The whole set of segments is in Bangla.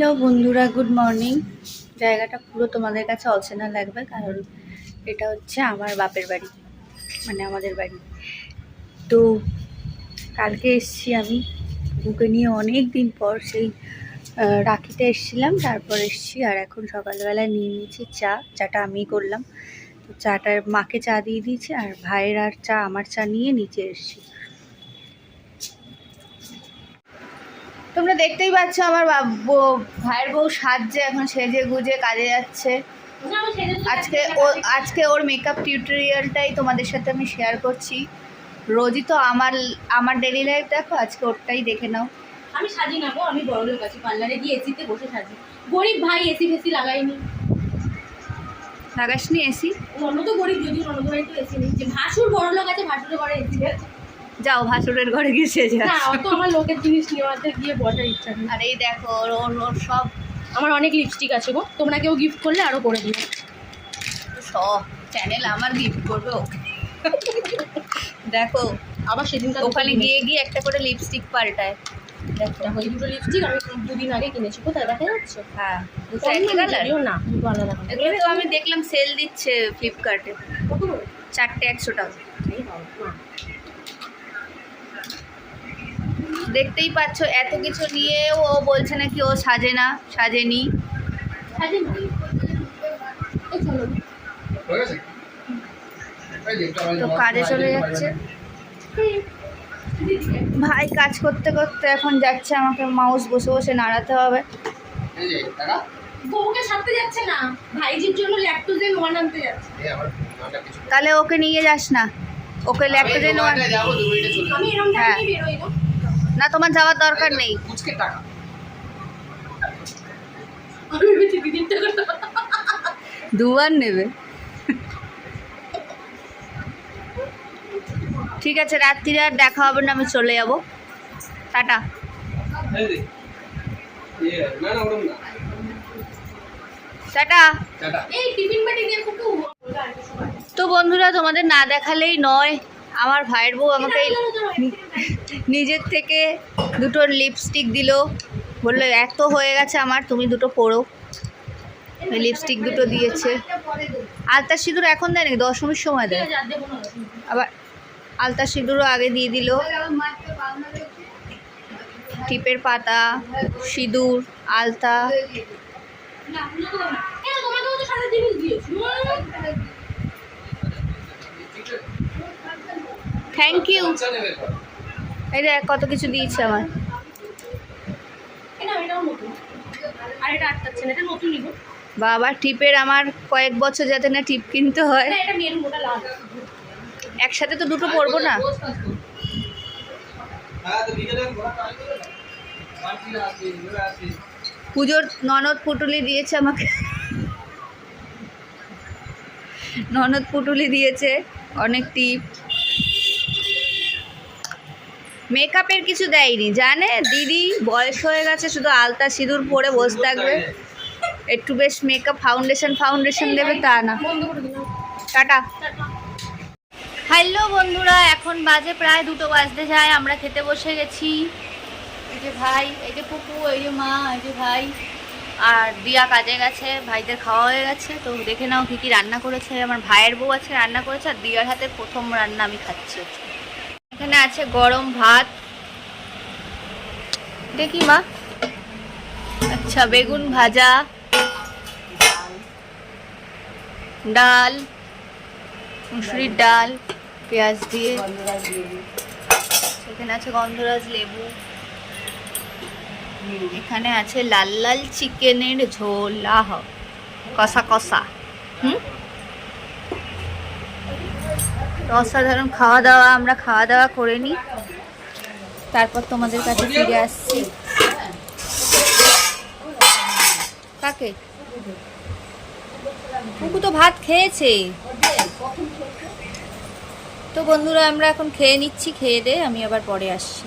হ্যালো বন্ধুরা, গুড মর্নিং। জায়গাটা পুরো তোমাদের কাছে অচেনা লাগবে, কারণ এটা হচ্ছে আমার বাপের বাড়ি মানে আমাদের বাড়ি। তো কালকে এসছি আমি বুকে নিয়ে অনেক দিন পর সেই রাখিতে এসছিলাম, তারপর এসছি আর এখন সকালবেলায় নিয়ে নিয়েছি চা, চাটা আমিই করলাম। তো চাটার মাকে চা দিয়ে দিয়েছি আর ভাইয়ের আর চা, আমার চা নিয়ে নিচে এসছি। তোমরা দেখতেই পাচ্ছ আমার ভাইয়ের বউ সাজছে এখন সেজে গুজে কাজে যাচ্ছে। আজকে ও আজকে ওর মেকআপ টিউটোরিয়ালটাই তোমাদের সাথে আমি শেয়ার করছি। রোজই তো আমার আমার ডেলি লাইফ দেখো আজকে ওরটাই দেখে নাও। আমি সাজি না গো আমি বড় লোক আছি পার্লারে গিয়ে এসিতে বসে সাজি। গরিব ভাই এসি ফেসি লাগাইনি লাগাসনি এসি অন্য তো গরিব যদি অন্য তো এসি নেই। যে ভাসুর বড় লোক আছে ভাসুরের ঘরে এসি আছে যাও ভাসুরের ঘরে গিয়ে সেজে না। অত আমার লোকের জিনিস নেওয়াতে গিয়ে বসার ইচ্ছা নেই। আর এই দেখো ওর ওর সব আমার অনেক লিপস্টিক আছে গো। তোমরা কেউ গিফট করলে আরও করে দিও। সব চ্যানেল আমার গিফট করবে ওকে। দেখো আবার সেদিন ওখানে গিয়ে গিয়ে একটা করে লিপস্টিক পাল্টায়। দেখো। এই দুটো লিপস্টিক আমি দুদিন আগে কিনেছি কোথায় দেখা যাচ্ছে। হ্যাঁ না দুটো আলাদা। এগুলো তো আমি দেখলাম সেল দিচ্ছে ফ্লিপকার্টে কত চারটে একশো টাকা এই বাবা, না। দেখতেই পাচ্ছ এত কিছু নিয়েও ও বলছে নাকি ও সাজে না সাজেনি। তো কাজে চলে যাচ্ছে ভাই কাজ করতে করতে এখন যাচ্ছে আমাকে মাউস বসে বসে নাড়াতে হবে বউকে সাথে যাচ্ছে না ভাইজির জন্য ল্যাকটোজেন ওয়ান আনতে যাচ্ছে তাহলে ওকে নিয়ে যাস না ওকে ল্যাকটোজেন আমি এরকম হ্যাঁ। টাইমে বেরোই গো না তোমার যাওয়ার দরকার নেই। টাকা। দুবার নেবে। ঠিক আছে রাত্রিরে আর দেখা হবে না আমি চলে যাব। টাটা। টাটা। এই টিফিন বাটি দিয়ে কুকু তো বন্ধুরা তোমাদের না দেখালেই নয় আমার ভাইয়ের বউ আমাকে নিজের থেকে দুটো লিপস্টিক দিল। বলল, এত হয়ে গেছে আমার, তুমি দুটো পরো। লিপস্টিক দুটো দিয়েছে। আলতা সিঁদুর এখন দেয় নাকি দশমীর সময় দেয়। আবার আলতা সিঁদুরও আগে দিয়ে দিল। টিপের পাতা, সিঁদুর, আলতা। থ্যাংক ইউ এই দেখ কত কিছু দিয়েছে আমার। বাবা টিপের আমার কয়েক বছর যাতে না টিপ কিনতে হয়। একসাথে তো দুটো পরবো না। পুজোর ননদ পুটুলি দিয়েছে আমাকে। ননদ পুটুলি দিয়েছে অনেক টিপ। মেকআপের কিছু দেয়নি, জানে? দিদি বয়স হয়ে গেছে, শুধু আলতা সিঁদুর পরে বসে থাকবে। একটু বেশ মেকআপ ফাউন্ডেশন ফাউন্ডেশন দেবে তা না। টাটা। হ্যালো বন্ধুরা, এখন বাজে প্রায় দুটো বাজতে যায়, আমরা খেতে বসে গেছি। এই যে ভাই, এই যে পুপু, এই যে মা, এই যে ভাই। আর দিয়া কাজে গেছে, ভাইদের খাওয়া হয়ে গেছে, তো দেখে নাও কী কী রান্না করেছে। আমার ভাইয়ের বউ আছে রান্না করেছে, আর দিয়ার হাতে প্রথম রান্না আমি খাচ্ছি এখানে আছে গরম ভাত। দেখি মা? আচ্ছা বেগুন ভাজা। ডাল, মুসুরির ডাল, পেঁয়াজ দিয়ে। এখানে আছে গন্ধরাজ লেবু। এখানে আছে লাল লাল চিকেনের ঝোল। আহ, কষা কষা। হুম? অসাধারণ খাওয়া দাওয়া আমরা খাওয়া দাওয়া করে নিই। তারপর তোমাদের কাছে ফিরে আসছি। কাকে? কুকু তো ভাত খেয়েছে। তো বন্ধুরা, আমরা এখন খেয়ে নিচ্ছি, খেয়ে দে, আমি আবার পরে আসছি।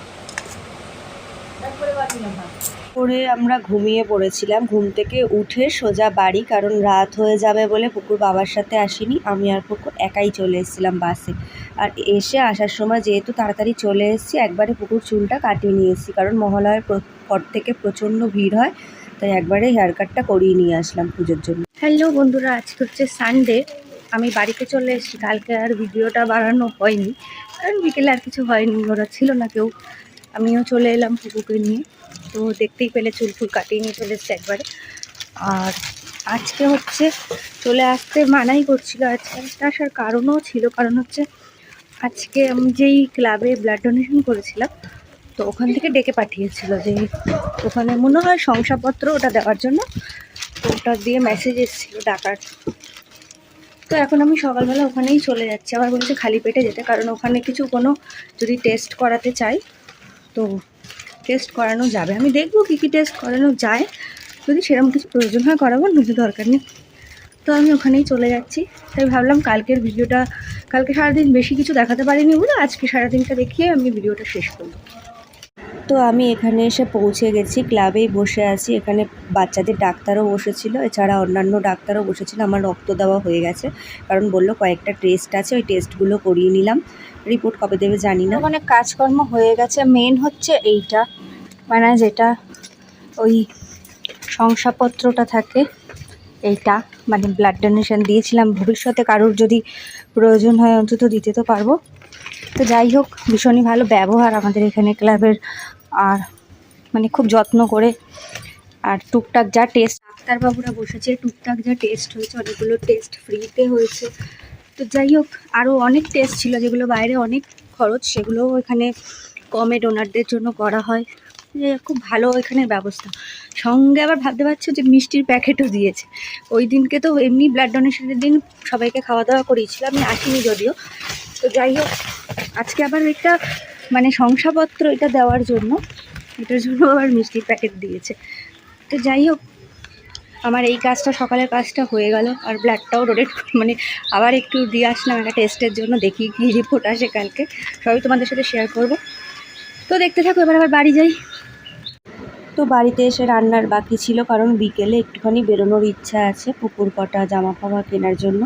করে আমরা ঘুমিয়ে পড়েছিলাম। ঘুম থেকে উঠে সোজা বাড়ি, কারণ রাত হয়ে যাবে বলে পুকুর বাবার সাথে আসিনি। আমি আর পুকুর একাই চলে এসেছিলাম বাসে। আর এসে আসার সময় যেহেতু তাড়াতাড়ি চলে এসেছি, একবারে পুকুর চুলটা কাটিয়ে নিয়ে এসেছি কারণ মহালয়ের প্র- থেকে প্রচণ্ড ভিড় হয়, তাই একবারে হেয়ার কাটটা করিয়ে নিয়ে আসলাম পুজোর জন্য। হ্যালো বন্ধুরা, আজকে হচ্ছে সানডে আমি বাড়িতে চলে এসেছি। কালকে আর ভিডিওটা বাড়ানো হয়নি। কারণ বিকেলে আর কিছু হয়নি, ওরা ছিল না কেউ। আমিও চলে এলাম পুকুকে নিয়ে। তো দেখতেই পেলে চুল ফুল কাটিয়ে নিয়ে চলে এসছে একবারে। আর আজকে হচ্ছে চলে আসতে মানাই করছিল আজকে। আসার কারণও ছিল, কারণ হচ্ছে আজকে আমি যেই ক্লাবে ব্লাড ডোনেশন করেছিলাম, তো ওখান থেকে ডেকে পাঠিয়েছিল যে ওখানে মনে হয় শংসাপত্র ওটা দেওয়ার জন্য, তো ওটা দিয়ে মেসেজ এসেছিল ডাকার। তো এখন আমি সকালবেলা ওখানেই চলে যাচ্ছি। আবার বলছে খালি পেটে যেতে, কারণ ওখানে কিছু কোনো যদি টেস্ট করাতে চাই, তো টেস্ট করানো যাবে। আমি দেখব কী কী টেস্ট করানো যায়। যদি সেরকম কিছু প্রয়োজন হয় করাবো নদী দরকার নেই। তো আমি ওখানেই চলে যাচ্ছি। তাই ভাবলাম কালকের ভিডিওটা, কালকে সারাদিন বেশি কিছু দেখাতে পারিনি বলে আজকে সারাদিনটা দেখিয়ে আমি ভিডিওটা শেষ করব। তো আমি এখানে এসে পৌঁছে গেছি, ক্লাবেই বসে আছি। এখানে বাচ্চাদের ডাক্তারও বসেছিল, এছাড়া অন্যান্য ডাক্তারও বসেছিল। আমার রক্ত দেওয়া হয়ে গেছে, কারণ বলল কয়েকটা টেস্ট আছে, ওই টেস্টগুলো করিয়ে নিলাম। রিপোর্ট কবে দেবে জানি না। ওখানে কাজকর্ম হয়ে গেছে। মেন হচ্ছে এইটা মানে যেটা ওই শংসাপত্রটা থাকে, এইটা মানে ব্লাড ডোনেশন দিয়েছিলাম। ভবিষ্যতে কারোর যদি প্রয়োজন হয়, অন্তত দিতে তো পারব। তো যাই হোক, ভীষণই ভালো ব্যবহার আমাদের এখানে ক্লাবের আর মানে খুব যত্ন করে। আর টুকটাক যা টেস্ট ডাক্তারবাবুরা বসেছে, টুকটাক যা টেস্ট হয়েছে, অনেকগুলো টেস্ট ফ্রিতে হয়েছে। তো যাই হোক আরও অনেক টেস্ট ছিল যেগুলো বাইরে অনেক খরচ, সেগুলোও এখানে কমে ডোনারদের জন্য করা হয়। খুব ভালো এখানে ব্যবস্থা। সঙ্গে আবার ভাবতে পারছ যে মিষ্টির প্যাকেটও দিয়েছে। ওই দিনকে তো এমনি ব্লাড ডোনেশনের দিন সবাইকে খাওয়া দাওয়া করিয়েছিল আমি আসিনি যদিও। তো যাই হোক, আজকে আবার একটা মানে শংসাপত্র এটা দেওয়ার জন্য, এটার জন্য আবার মিষ্টির প্যাকেট দিয়েছে। তো যাই হোক, আমার এই কাজটা, সকালের কাজটা হয়ে গেল, আর ব্লাডটাও ডোনেট মানে আবার একটু দিয়ে আসলাম একটা টেস্টের জন্য, দেখি কী রিপোর্ট আসে কালকে। সবই তোমাদের সাথে শেয়ার করব। তো দেখতে থাকো, এবার আবার বাড়ি যাই। তো বাড়িতে এসে রান্নার বাকি ছিল, কারণ বিকেলে একটুখানি বেরোনোর ইচ্ছা আছে, পুকুর কটা জামা ফামা কেনার জন্য।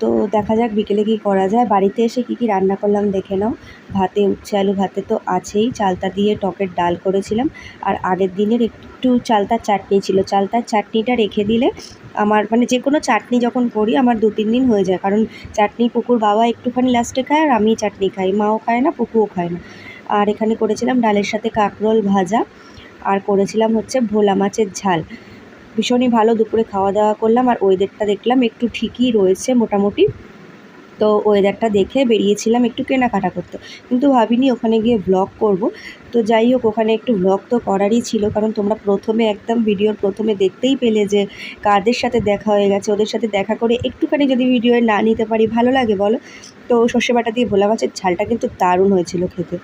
তো দেখা যাক বিকেলে কী করা যায়। বাড়িতে এসে কী কী রান্না করলাম দেখে নাও। ভাতে উচ্ছে আলু ভাতে তো আছেই। চালতা দিয়ে টকের ডাল করেছিলাম। আর আগের দিনের একটু চালতার চাটনি ছিল। চালতার চাটনিটা রেখে দিলে আমার মানে যে কোনো চাটনি যখন করি আমার দু তিন দিন হয়ে যায়। কারণ চাটনি পুকুর বাবা একটুখানি লাস্টে খায় আর আমি চাটনি খাই। মাও খায় না, পুকুও খায় না। আর এখানে করেছিলাম ডালের সাথে কাঁকরোল ভাজা। আর করেছিলাম হচ্ছে ভোলা মাছের ঝাল। ভীষণই ভালো দুপুরে খাওয়া দাওয়া করলাম আর ওয়েদারটা দেখলাম একটু ঠিকই রয়েছে মোটামুটি। তো ওয়েদারটা দেখে বেরিয়েছিলাম একটু কেনাকাটা করতে। কিন্তু ভাবিনি ওখানে গিয়ে ব্লগ করব। তো যাই হোক, ওখানে একটু ব্লগ তো করারই ছিল, কারণ তোমরা প্রথমে একদম ভিডিওর প্রথমে দেখতেই পেলে যে কাদের সাথে দেখা হয়ে গেছে, ওদের সাথে দেখা করে একটুখানি যদি ভিডিও না নিতে পারি, ভালো লাগে বলো? তো সর্ষে বাটা দিয়ে ভোলা মাছের ঝালটা কিন্তু দারুণ হয়েছিল খেতে।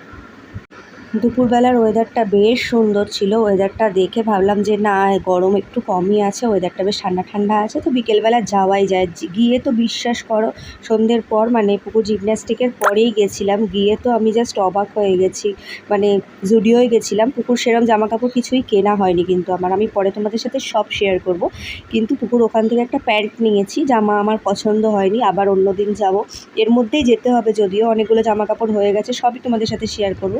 দুপুরবেলার ওয়েদারটা বেশ সুন্দর ছিল। ওয়েদারটা দেখে ভাবলাম যে, না গরম একটু কমই আছে ওয়েদারটা বেশ ঠান্ডা ঠান্ডা আছে। তো বিকেলবেলা যাওয়াই যায়। গিয়ে তো বিশ্বাস করো, সন্ধ্যের পর মানে পুকুর জিমন্যাস্টিকের পরেই গেছিলাম। গিয়ে তো আমি জাস্ট অবাক হয়ে গেছি। মানে জুডিওয় গেছিলাম, পুকুর সেরম জামা কাপড় কিছুই কেনা হয়নি কিন্তু আমার। আমি পরে তোমাদের সাথে সব শেয়ার করব। কিন্তু পুকুর ওখান থেকে একটা প্যান্ট নিয়েছি, জামা আমার পছন্দ হয়নি। আবার অন্য দিন যাব। এর মধ্যেই যেতে হবে যদিও অনেকগুলো জামা কাপড় হয়ে গেছে, সবই তোমাদের সাথে শেয়ার করব।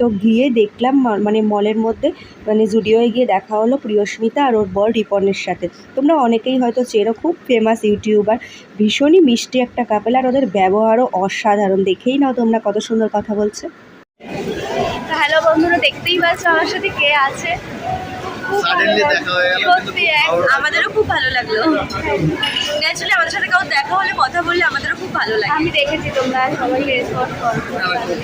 তো গিয়ে দেখলাম মানে মলের মধ্যে মানে জুডিওয়ে গিয়ে দেখা হলো প্রিয়স্মিতা আর ওর বর রিপনের সাথে। তোমরা অনেকেই হয়তো চেনো খুব ফেমাস ইউটিউবার ভীষণই মিষ্টি একটা কাপেল আর ওদের ব্যবহারও অসাধারণ। দেখেই নাও তোমরা কত সুন্দর কথা বলছে। হ্যালো বন্ধুরা দেখতেই পাচ্ছ আমার সাথে কে আছে? হয়ে সত্যি আমাদেরও খুব ভালো লাগল। ন্যাচুরালি আমাদের সাথে কাউ দেখা হলে কথা বললে আমাদেরও খুব ভালো লাগে। আমি দেখেছি তোমরা সবাই রেসপন্স করো। খুব ভালো।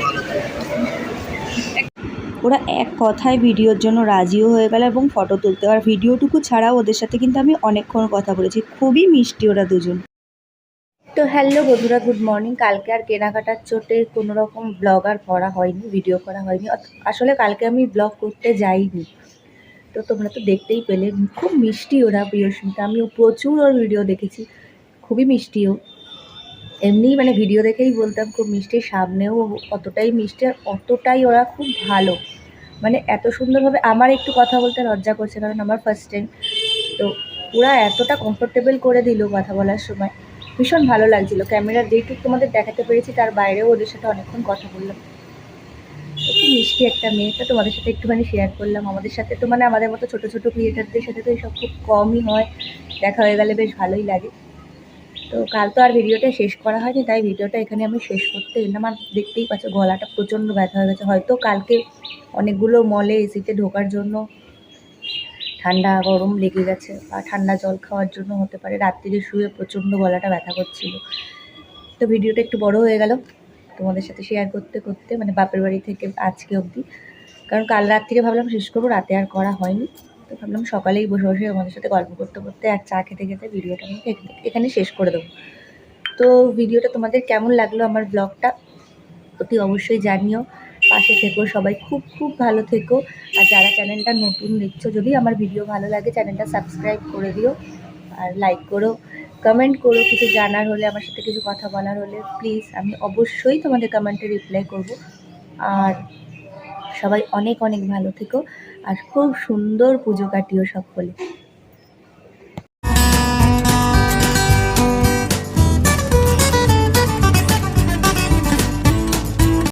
ওরা এক কথায় ভিডিওর জন্য রাজিও হয়ে গেল এবং ফটো তুলতে। আর ভিডিওটুকু ছাড়াও ওদের সাথে কিন্তু আমি অনেকক্ষণ কথা বলেছি। খুবই মিষ্টি ওরা দুজন। তো হ্যালো বন্ধুরা, গুড মর্নিং। কালকে আর কেনাকাটার চোটে কোনো রকম ব্লগ আর করা হয়নি, ভিডিও করা হয়নি। আসলে কালকে আমি ব্লগ করতে যাইনি। তো তোমরা তো দেখতেই পেলে, খুব মিষ্টি ওরা প্রিয়স্মিতা। আমিও প্রচুর ওর ভিডিও দেখেছি। খুবই মিষ্টিও। এমনিই মানে ভিডিও দেখেই বলতাম, খুব মিষ্টি, সামনেও অতটাই মিষ্টি আর অতটাই ওরা খুব ভালো। মানে এত সুন্দরভাবে আমার একটু কথা বলতে লজ্জা করছে, কারণ আমার ফার্স্ট টাইম তো ওরা এতটা কমফোর্টেবল করে দিল কথা বলার সময়। ভীষণ ভালো লাগছিল। ক্যামেরার যেইটুকু তোমাদের দেখাতে পেরেছি, তার বাইরেও ওদের সাথে অনেকক্ষণ কথা বললাম। খুব মিষ্টি একটা মেয়ে। তো তোমাদের সাথে একটুখানি শেয়ার করলাম। আমাদের সাথে তো মানে আমাদের মতো ছোটো ছোটো ক্রিয়েটারদের সাথে তো এইসব খুব কমই হয়। দেখা হয়ে গেলে বেশ ভালোই লাগে। তো কাল তো আর ভিডিওটা শেষ করা হয়নি, তাই ভিডিওটা এখানে আমি শেষ করতে এলাম। আর দেখতেই পাচ্ছি, গলাটা প্রচণ্ড ব্যথা হয়ে গেছে। হয়তো কালকে অনেকগুলো মলে এসিতে ঢোকার জন্য ঠান্ডা গরম লেগে গেছে বা ঠান্ডা জল খাওয়ার জন্য হতে পারে। রাত্রিরে শুয়ে প্রচণ্ড গলাটা ব্যথা করছিল। তো ভিডিওটা একটু বড় হয়ে গেল তোমাদের সাথে শেয়ার করতে করতে মানে বাপের বাড়ি থেকে আজকে অবধি। কারণ কাল রাত্রিরে ভাবলাম শেষ করব, রাতে আর করা হয়নি। তো ভাবলাম সকালেই বসে বসে আমাদের সাথে গল্প করতে করতে আর চা খেতে খেতে ভিডিওটা আমি এখানে- শেষ করে দেবো। তো ভিডিওটা তোমাদের কেমন লাগল আমার ব্লগটা? অতি অবশ্যই জানিও। পাশে থেকো, সবাই খুব খুব ভালো থেকো। আর যারা চ্যানেলটা নতুন দেখছ, যদি আমার ভিডিও ভালো লাগে, চ্যানেলটা সাবস্ক্রাইব করে দিও আর লাইক করো কমেন্ট করো কিছু জানার হলে, আমার সাথে কিছু কথা বলার হলে প্লিজ আমি অবশ্যই তোমাদের কমেন্টে রিপ্লাই করব। আর সবাই অনেক অনেক ভালো থেকো। আর খুব সুন্দর পুজো কাটিও সকলে।